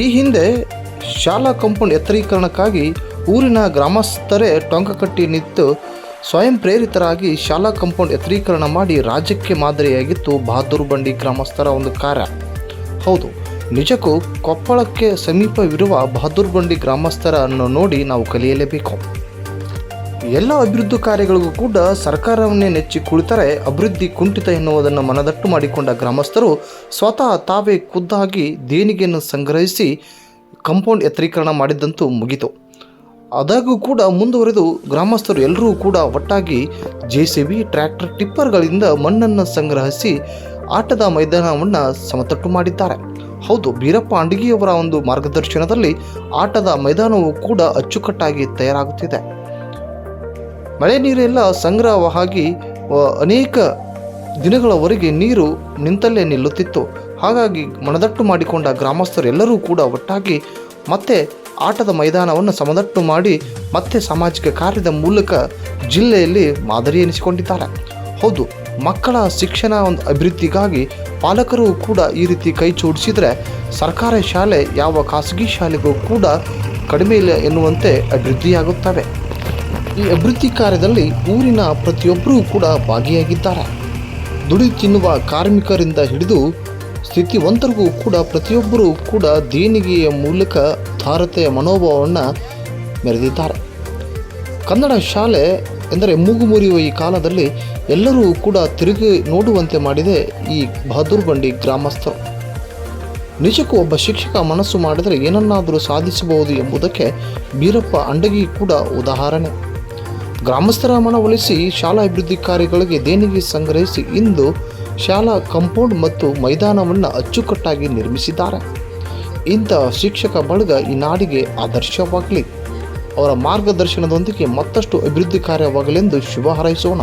ಈ ಹಿಂದೆ ಶಾಲಾ ಕಾಂಪೌಂಡ್ ಎತ್ತರೀಕರಣಕ್ಕಾಗಿ ಊರಿನ ಗ್ರಾಮಸ್ಥರೇ ಟೊಂಕ ಕಟ್ಟಿ ನಿಂತು ಸ್ವಯಂ ಪ್ರೇರಿತರಾಗಿ ಶಾಲಾ ಕಾಂಪೌಂಡ್ ಎತ್ತರೀಕರಣ ಮಾಡಿ ರಾಜ್ಯಕ್ಕೆ ಮಾದರಿಯಾಗಿತ್ತು ಬಹದ್ದೂರು ಬಂಡಿ ಗ್ರಾಮಸ್ಥರ ಒಂದು ಕಾರ್ಯ. ಹೌದು, ನಿಜಕ್ಕೂ ಕೊಪ್ಪಳಕ್ಕೆ ಸಮೀಪವಿರುವ ಬಹದ್ದೂರು ಬಂಡಿ ಗ್ರಾಮಸ್ಥರನ್ನು ನೋಡಿ ನಾವು ಕಲಿಯಲೇಬೇಕು. ಎಲ್ಲ ಅಭಿವೃದ್ಧಿ ಕಾರ್ಯಗಳಿಗೂ ಕೂಡ ಸರ್ಕಾರವನ್ನೇ ನೆಚ್ಚಿ ಕುಳಿತರೆ ಅಭಿವೃದ್ಧಿ ಕುಂಠಿತ ಎನ್ನುವುದನ್ನು ಮನದಟ್ಟು ಮಾಡಿಕೊಂಡ ಗ್ರಾಮಸ್ಥರು ಸ್ವತಃ ತಾವೇ ಖುದ್ದಾಗಿ ದೇಣಿಗೆಯನ್ನು ಸಂಗ್ರಹಿಸಿ ಕಾಂಪೌಂಡ್ ಎತ್ತರೀಕರಣ ಮಾಡಿದ್ದಂತೂ ಮುಗಿತು. ಆದಾಗೂ ಕೂಡ ಮುಂದುವರೆದು ಗ್ರಾಮಸ್ಥರು ಎಲ್ಲರೂ ಕೂಡ ಒಟ್ಟಾಗಿ ಜೆ ಸಿ ಬಿ, ಟ್ರ್ಯಾಕ್ಟರ್, ಟಿಪ್ಪರ್ಗಳಿಂದ ಮಣ್ಣನ್ನು ಸಂಗ್ರಹಿಸಿ ಆಟದ ಮೈದಾನವನ್ನು ಸಮತಟ್ಟು ಮಾಡಿದ್ದಾರೆ. ಹೌದು, ಬೀರಪ್ಪ ಅಂಡಗಿಯವರ ಒಂದು ಮಾರ್ಗದರ್ಶನದಲ್ಲಿ ಆಟದ ಮೈದಾನವು ಕೂಡ ಅಚ್ಚುಕಟ್ಟಾಗಿ ತಯಾರಾಗುತ್ತಿದೆ. ಮಳೆ ನೀರೆಲ್ಲ ಸಂಗ್ರಹವಾಗಿ ಅನೇಕ ದಿನಗಳವರೆಗೆ ನೀರು ನಿಂತಲ್ಲೇ ನಿಲ್ಲುತ್ತಿತ್ತು. ಹಾಗಾಗಿ ಮನದಟ್ಟು ಮಾಡಿಕೊಂಡ ಗ್ರಾಮಸ್ಥರೆಲ್ಲರೂ ಕೂಡ ಒಟ್ಟಾಗಿ ಮತ್ತೆ ಆಟದ ಮೈದಾನವನ್ನು ಸಮದಟ್ಟು ಮಾಡಿ ಮತ್ತೆ ಸಾಮಾಜಿಕ ಕಾರ್ಯದ ಮೂಲಕ ಜಿಲ್ಲೆಯಲ್ಲಿ ಮಾದರಿ ಎನಿಸಿಕೊಂಡಿದ್ದಾರೆ. ಹೌದು, ಮಕ್ಕಳ ಶಿಕ್ಷಣ ಒಂದು ಅಭಿವೃದ್ಧಿಗಾಗಿ ಪಾಲಕರು ಕೂಡ ಈ ರೀತಿ ಕೈ ಜೋಡಿಸಿದರೆ ಸರ್ಕಾರಿ ಶಾಲೆ ಯಾವ ಖಾಸಗಿ ಶಾಲೆಗೂ ಕೂಡ ಕಡಿಮೆ ಇಲ್ಲ ಎನ್ನುವಂತೆ ಅಭಿವೃದ್ಧಿಯಾಗುತ್ತವೆ. ಈ ಅಭಿವೃದ್ಧಿ ಕಾರ್ಯದಲ್ಲಿ ಊರಿನ ಪ್ರತಿಯೊಬ್ಬರೂ ಕೂಡ ಭಾಗಿಯಾಗಿದ್ದಾರೆ. ದುಡಿ ತಿನ್ನುವ ಕಾರ್ಮಿಕರಿಂದ ಹಿಡಿದು ಸ್ಥಿತಿವಂತರಿಗೂ ಕೂಡ ಪ್ರತಿಯೊಬ್ಬರೂ ಕೂಡ ದೇಣಿಗೆಯ ಮೂಲಕ ಭಾರತೀಯ ಮನೋಭಾವವನ್ನು ಮೆರೆದಿದ್ದಾರೆ. ಕನ್ನಡ ಶಾಲೆ ಎಂದರೆ ಮೂಗು ಮುರಿಯುವ ಈ ಕಾಲದಲ್ಲಿ ಎಲ್ಲರೂ ಕೂಡ ತಿರುಗಿ ನೋಡುವಂತೆ ಮಾಡಿದೆ ಈ ಬಹದ್ದೂರ್ ಬಂಡಿ ಗ್ರಾಮಸ್ಥರು. ನಿಜಕ್ಕೂ ಒಬ್ಬ ಶಿಕ್ಷಕ ಮನಸ್ಸು ಮಾಡಿದರೆ ಏನನ್ನಾದರೂ ಸಾಧಿಸಬಹುದು ಎಂಬುದಕ್ಕೆ ಬೀರಪ್ಪ ಅಂಡಗಿ ಕೂಡ ಉದಾಹರಣೆ. ಗ್ರಾಮಸ್ಥರ ಮನವೊಲಿಸಿ ಶಾಲಾ ಅಭಿವೃದ್ಧಿ ಕಾರ್ಯಗಳಿಗೆ ದೇಣಿಗೆ ಸಂಗ್ರಹಿಸಿ ಇಂದು ಶಾಲಾ ಕಾಂಪೌಂಡ್ ಮತ್ತು ಮೈದಾನವನ್ನು ಅಚ್ಚುಕಟ್ಟಾಗಿ ನಿರ್ಮಿಸಿದ್ದಾರೆ. ಇಂಥ ಶಿಕ್ಷಕ ಬಳಗ ಈ ನಾಡಿಗೆ ಆದರ್ಶವಾಗಲಿ. ಅವರ ಮಾರ್ಗದರ್ಶನದೊಂದಿಗೆ ಮತ್ತಷ್ಟು ಅಭಿವೃದ್ಧಿ ಕಾರ್ಯವಾಗಲೆಂದು ಶುಭ ಹಾರೈಸೋಣ.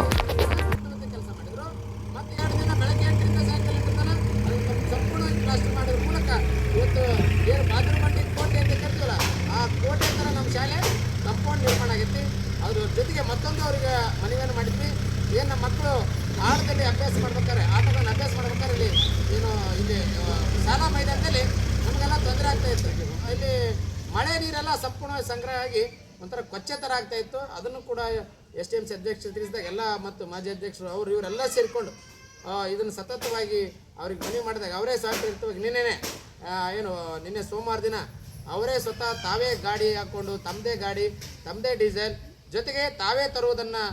ಇವತ್ತು ಏನು ಕೋಟೆ ಅಂತ ಆ ಕೋಟೆ ಥರ ನಮ್ಮ ಶಾಲೆ ಕಂಪೌಂಡ್ ನಿರ್ಮಾಣ ಆಗೈತಿ. ಅದ್ರ ಜೊತೆಗೆ ಮತ್ತೊಂದು ಅವ್ರಿಗೆ ಮನವಿಯನ್ನು ಮಾಡಿದ್ವಿ. ಏನು ನಮ್ಮ ಮಕ್ಕಳು ಆಟದಲ್ಲಿ ಅಭ್ಯಾಸ ಮಾಡ್ಬೇಕಾದ್ರೆ, ಆಟಗಳನ್ನು ಅಭ್ಯಾಸ ಮಾಡ್ಬೇಕಾದ್ರೆ ಇಲ್ಲಿ ಏನು, ಇಲ್ಲಿ ಶಾಲಾ ಮೈದಾನದಲ್ಲಿ ನಮಗೆಲ್ಲ ತೊಂದರೆ ಆಗ್ತಾ ಇತ್ತು. ಇಲ್ಲಿ ಮಳೆ ನೀರೆಲ್ಲ ಸಂಪೂರ್ಣವಾಗಿ ಸಂಗ್ರಹ ಆಗಿ ಒಂಥರ ಕೊಚ್ಚೆ ಥರ ಆಗ್ತಾ ಇತ್ತು. ಅದನ್ನು ಕೂಡ ಎಸ್ ಟಿ ಎಂ ಸಿ ಅಧ್ಯಕ್ಷರು ತಿಳಿಸಿದಾಗ ಎಲ್ಲ ಮತ್ತು ಮಾಜಿ ಅಧ್ಯಕ್ಷರು ಅವರು ಇವರೆಲ್ಲ ಸೇರಿಕೊಂಡು ಇದನ್ನು ಸತತವಾಗಿ ಅವ್ರಿಗೆ ಮನವಿ ಮಾಡಿದಾಗ ಅವರೇ ಸ್ವಯಂಪ್ರೇರಿತವಾಗಿ ನಿನ್ನೆನೆ ನಿನ್ನೆ ಏನು, ನಿನ್ನೆ ಸೋಮವಾರ ದಿನ ಅವರೇ ಸ್ವತಃ ತಾವೇ ಗಾಡಿ ಹಾಕ್ಕೊಂಡು ತಮ್ಮದೇ ಗಾಡಿ ತಮ್ಮದೇ ಡೀಸೆಲ್, ಜೊತೆಗೆ ತಾವೇ ತರುವುದನ್ನು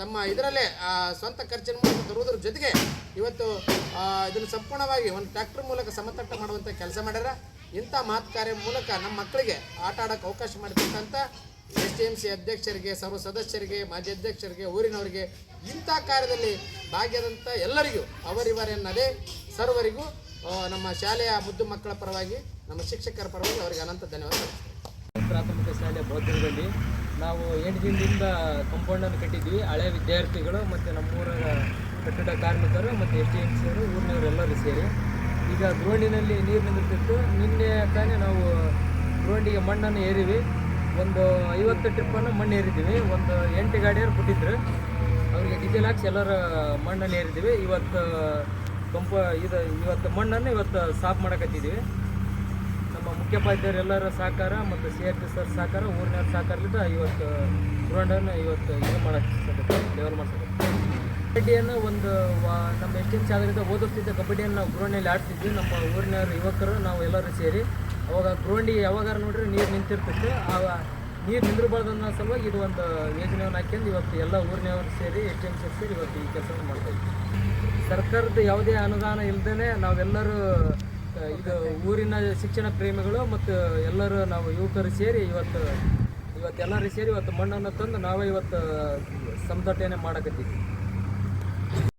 ತಮ್ಮ ಇದರಲ್ಲೇ ಸ್ವಂತ ಖರ್ಚಿನ ಮೂಲಕ ತರುವುದರ ಜೊತೆಗೆ ಇವತ್ತು ಇದನ್ನು ಸಂಪೂರ್ಣವಾಗಿ ಒಂದು ಟ್ರ್ಯಾಕ್ಟರ್ ಮೂಲಕ ಸಮತಟ್ಟ ಮಾಡುವಂಥ ಕೆಲಸ ಮಾಡ್ಯಾರ. ಇಂಥ ಮಾತು ಕಾರ್ಯ ಮೂಲಕ ನಮ್ಮ ಮಕ್ಕಳಿಗೆ ಆಟ ಆಡೋಕ್ಕೆ ಅವಕಾಶ ಮಾಡ್ತಕ್ಕಂಥ ಎಸ್ ಡಿ ಎಂ ಸಿ ಅಧ್ಯಕ್ಷರಿಗೆ, ಸರ್ವ ಸದಸ್ಯರಿಗೆ, ಮಾಜಿ ಅಧ್ಯಕ್ಷರಿಗೆ, ಊರಿನವರಿಗೆ ಇಂಥ ಕಾರ್ಯದಲ್ಲಿ ಭಾಗಿಯಾದಂಥ ಎಲ್ಲರಿಗೂ ಅವರಿವರೆನ್ನದೇ ಸರ್ವರಿಗೂ ನಮ್ಮ ಶಾಲೆಯ ಮುದ್ದು ಮಕ್ಕಳ ಪರವಾಗಿ ನಮ್ಮ ಶಿಕ್ಷಕರ ಪರವಾಗಿ ಅವರಿಗೆ ಅನಂತ ಧನ್ಯವಾದ ಪ್ರಾಥಮಿಕ ಶಾಲೆ ಬೌದ್ಧದಲ್ಲಿ ನಾವು ಎಂಟು ದಿನದಿಂದ ಕಂಪೌಂಡನ್ನು ಕಟ್ಟಿದ್ವಿ. ಹಳೆ ವಿದ್ಯಾರ್ಥಿಗಳು ಮತ್ತು ನಮ್ಮೂರ ಕಟ್ಟಡ ಕಾರ್ಮಿಕರು ಮತ್ತು ಎಸ್ ಡಿ ಎಂ ಸಿಯವರು ಊರಿನವರೆಲ್ಲರೂ ಸೇರಿ. ಈಗ ಗ್ರೋಂಡಿನಲ್ಲಿ ನೀರು ನಿಂತಿತ್ತು ನಿನ್ನೆ ತಾನೇ ನಾವು ಗ್ರೋಂಡಿಗೆ ಮಣ್ಣನ್ನು ಏರಿವಿ ಒಂದು ಐವತ್ತು ಟ್ರಿಪ್ಪನ್ನು ಮಣ್ಣು ಏರಿದ್ದೀವಿ ಒಂದು ಎಂಟು ಗಾಡಿಯವರು ಬಿಟ್ಟಿದ್ರು ಅವರಿಗೆ ಡೀಸೆಲ್ ಹಾಕ್ಸಿ ಎಲ್ಲರ ಮಣ್ಣನ್ನು ಏರಿದ್ದೀವಿ ಇವತ್ತು ಕಂಪ ಇದು ಇವತ್ತು ಮಣ್ಣನ್ನು ಇವತ್ತು ಸಾಫ್ ಮಾಡಕತ್ತಿದ್ದೀವಿ ನಮ್ಮ ಮುಖ್ಯೋಪಾಧ್ಯಾಯರು ಎಲ್ಲರ ಸಹಕಾರ ಮತ್ತು ಸಿ ಆರ್ ಪಿ ಸರ್ ಸಹಕಾರ, ಊರಿನವ್ರ ಸಹಕಾರದಿಂದ ಇವತ್ತು ಗ್ರೌಂಡನ್ನು ಇವತ್ತು ಇದು ಮಾಡಕ್ಕೆ ಲೆವೆಲ್ ಮಾಡ್ಸಕ್ಕೆ ಕಬಡ್ಡಿಯನ್ನು ಒಂದು ನಮ್ಮ ಎಷ್ಟಿನ ಶಾಲೆಯಿಂದ ಓದಿಸ್ತಿದ್ದ ಕಬಡ್ಡಿಯನ್ನು ನಾವು ಗ್ರೌಂಡಲ್ಲಿ ಆಡ್ತಿದ್ವಿ. ನಮ್ಮ ಊರಿನವ್ರ, ಯುವಕರು, ನಾವು ಎಲ್ಲರೂ ಸೇರಿ ಅವಾಗ ಗ್ರೌಂಡಿ ಯಾವಾಗಾರು ನೋಡ್ರಿ ನೀರು ನಿಂತಿರ್ತಿತ್ತು. ಆ, ನೀರು ನಿಂದಿರಬಾರ್ದು ಅನ್ನೋ ಸಲುವಾಗಿ ಇದು ಒಂದು ಯೋಜನೆಯನ್ನು ಹಾಕ್ಯಂಡು ಇವತ್ತು ಎಲ್ಲ ಊರಿನವರು ಸೇರಿ, ಎಸ್ ಟಿ ಎಂ ಸೇರಿ ಇವತ್ತು ಈ ಕೆಲಸವನ್ನು ಮಾಡ್ತಾ ಇದ್ವಿ. ಸರ್ಕಾರದ ಯಾವುದೇ ಅನುದಾನ ಇಲ್ಲದೇ ನಾವೆಲ್ಲರೂ ಇದು ಊರಿನ ಶಿಕ್ಷಣ ಪ್ರೇಮಿಗಳು ಮತ್ತು ಎಲ್ಲರೂ ನಾವು ಯುವಕರು ಸೇರಿ ಇವತ್ತು ಇವತ್ತೆಲ್ಲರೂ ಸೇರಿ ಇವತ್ತು ಮಣ್ಣನ್ನು ತಂದು ನಾವೇ ಇವತ್ತು ಸಮತಟ್ಟೆನೇ ಮಾಡಕತ್ತೀವಿ.